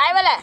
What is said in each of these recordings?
काय बोला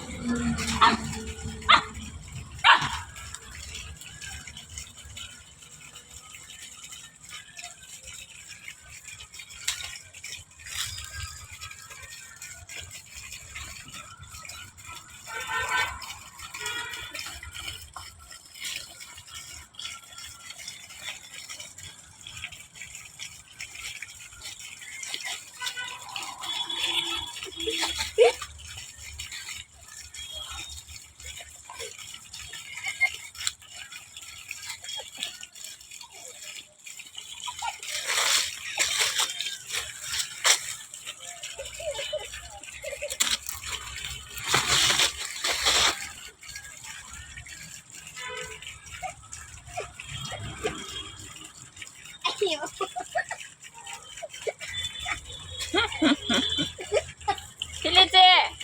ತಿಳಿಚೆ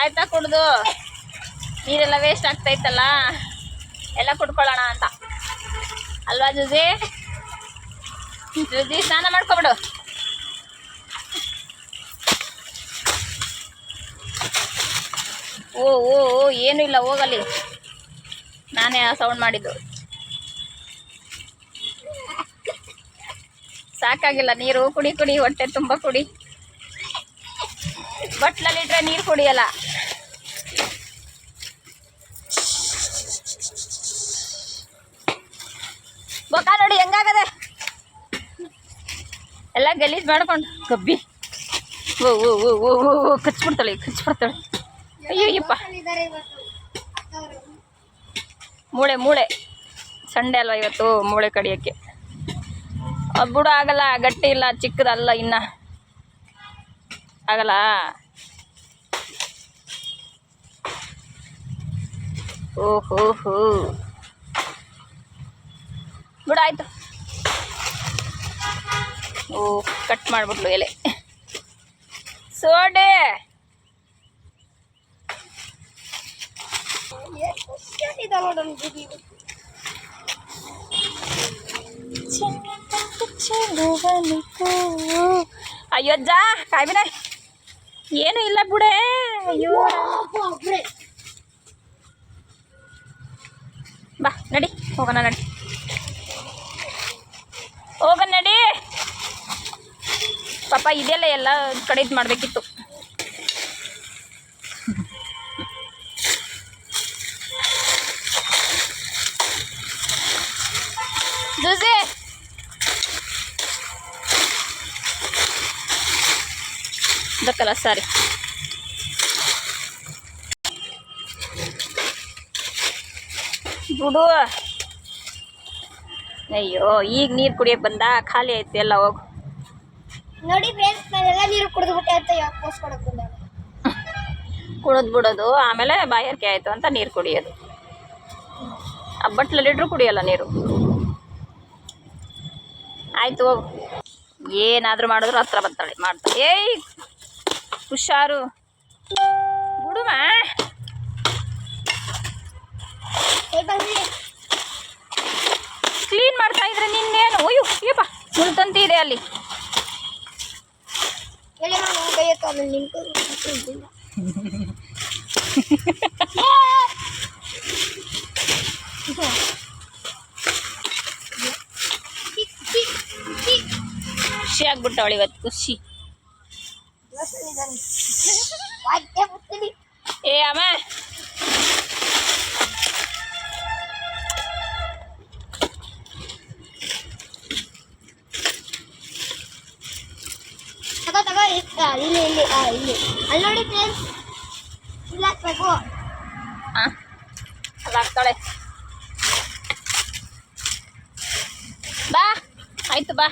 ಆಯ್ತಾ ಕುಡ್ದು? ನೀರೆಲ್ಲ ವೇಸ್ಟ್ ಆಗ್ತೈತಲ್ಲ ಎಲ್ಲ ಕುಡ್ಕೊಳ್ಳೋಣ ಅಂತ. ಅಲ್ವಾ ಜುಜಿ? ಜುಜಿ, ಸ್ನಾನ ಮಾಡ್ಕೊಬಿಡು. ಓ ಓ ಓ, ಏನೂ ಇಲ್ಲ, ಹೋಗಲಿ. ನಾನೇ ಆ ಸೌಂಡ್ ಮಾಡಿದ್ದು. ಸಾಕಾಗಿಲ್ಲ. ನೀರು ಕುಡಿ ಕುಡಿ, ಹೊಟ್ಟೆ ತುಂಬ ಕುಡಿ. ಬಟ್ಲಲ್ಲಿಟ್ರೆ ನೀರು ಕುಡಿಯಲ್ಲ. ಬೊಕ್ಕ ನೋಡಿ, ಹೆಂಗಾಗದೆ? ಎಲ್ಲ ಗಲೀಜ್ ಮಾಡ್ಕೊಂಡು. ಕಬ್ಬಿ. ಓ ಓ ಓ ಓ ಓ ಕಚ್ಬಿಡ್ತಾಳೆ. ಅಯ್ಯೋ, ಅಯ್ಯಪ್ಪ. ಮೂಳೆ ಮೂಳೆ. ಸಂಡೆ ಅಲ್ವಾ ಇವತ್ತು, ಮೂಳೆ ಕಡಿಯೋಕ್ಕೆ. ಬಿಡು, ಆಗಲ್ಲ, ಗಟ್ಟಿ ಇಲ್ಲ ಚಿಕ್ಕದಲ್ಲ ಇನ್ನ. ಆಗಲ್ಲ? ಓಹೋ ಹೋ ಬಿಡು ಓ, ಕಟ್ ಮಾಡ್ಬಿಟ್ಲು ಎಲೆ. ಸೋಡೆ. ಅಯ್ಯೋ ಅಜ್ಜ ಕಾಯ್ಬಿನ ಏನು ಇಲ್ಲ ಬಿಡೆ. ಅಯ್ಯೋ. ಬಾ, ನಡಿ, ಹೋಗೋಣ ನಡಿ. ಹೋಗೋಣ ನಡಿ. ಪಾಪ ಇದೆಲ್ಲ ಎಲ್ಲ ಕಡೆ ಇದು ಮಾಡಬೇಕಿತ್ತು. ದಕ್ಕಲ್ಲ ಸಾರಿ ಬಿಡು. ಅಯ್ಯೋ ಈಗ ನೀರು ಕುಡಿಯಕ್ಕೆ ಬಂದ? ಖಾಲಿ ಆಯ್ತು ಎಲ್ಲ ಹೋಗು. ನೋಡಿ ಫ್ರೆಂಡ್ಸ್ ನಾನೆಲ್ಲ ನೀರು ಕುಡಿದ್ಬಿಟ್ಟೆ ಅಂತ ಯಾಕೆ ಪೋಸ್ಟ್ ಕೊಡಕ್ ಬಂದೆ ಕುಡಿದು ಬಿಡೋದು ಆಮೇಲೆ ಬಾಯಾರಿಕೆ ಆಯ್ತು ಅಂತ ನೀರು ಕುಡಿಯೋದು. ಆ ಬಟ್ಲಲ್ಲಿಟ್ರು ಕುಡಿಯಲ್ಲ ನೀರು. ಆಯ್ತು ಹೋಗು. ಏನಾದರೂ ಮಾಡಿದ್ರು ಹತ್ರ ಬರ್ತಾಳೆ ಮಾಡ್ತಾಳೆ. ಏಯ್! ಹುಷಾರು. ಬನ್ನಿ ಕ್ಲೀನ್ ಮಾಡ್ತಾ ಇದ್ರೆ ನಿನ್ನೇನು? ಅಯ್ಯೋ ಏಪ ಮುಳ್ತಂತಿ ಇದೆ ಅಲ್ಲಿ. ಖುಷಿ ಆಗ್ಬಿಟ್ಟವಳು ಇವತ್ತು ಖುಷಿ. ಏ ಅಮ್ಮ ಇಲ್ಲಿ ಇಲ್ಲಿ ಇಲ್ಲಿ. ಅಲ್ಲಿ ನೋಡಿ ಫ್ರೆಂಡ್ಸ್ ಇಲ್ಲ ಹಾಕ್ಬೇಕು ಹಾಂ ಅಲ್ಲ ಬಾ ಆಯ್ತು ಬಾ.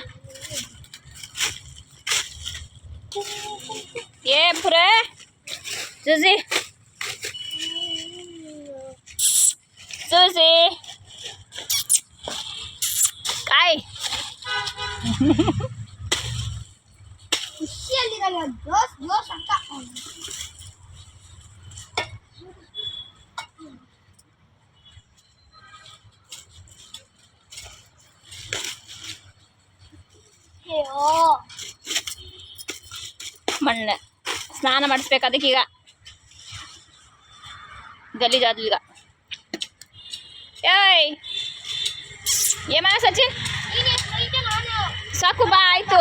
耶，扑来！仔细，仔细，开！哈哈哈！你犀利了呀，哥，哥上当了。ಮಣ್ಣು. ಸ್ನಾನ ಮಾಡಿಸ್ಬೇಕು ಈಗ. ಗಲೀಜಾದ್ಲು ಈಗ. ಏಯ್! ಏಮ ಸಚಿನ್? ಸಾಕು, ಬಾ, ಆಯ್ತು.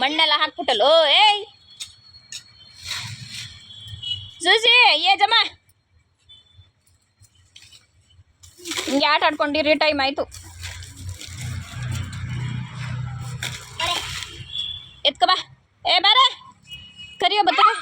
ಮಣ್ಣೆಲ್ಲ ಹಾಕ್ಬಿಟ್ಟಲು ಏಯ್! ಸುಜಿ, ಏ ಜಮಾ. ಹಿಂಗೆ ಆಟ ಆಡ್ಕೊಂಡಿರಿ ಟೈಮ್ ಆಯ್ತು. ಎತ್ಕೊ ಬಾ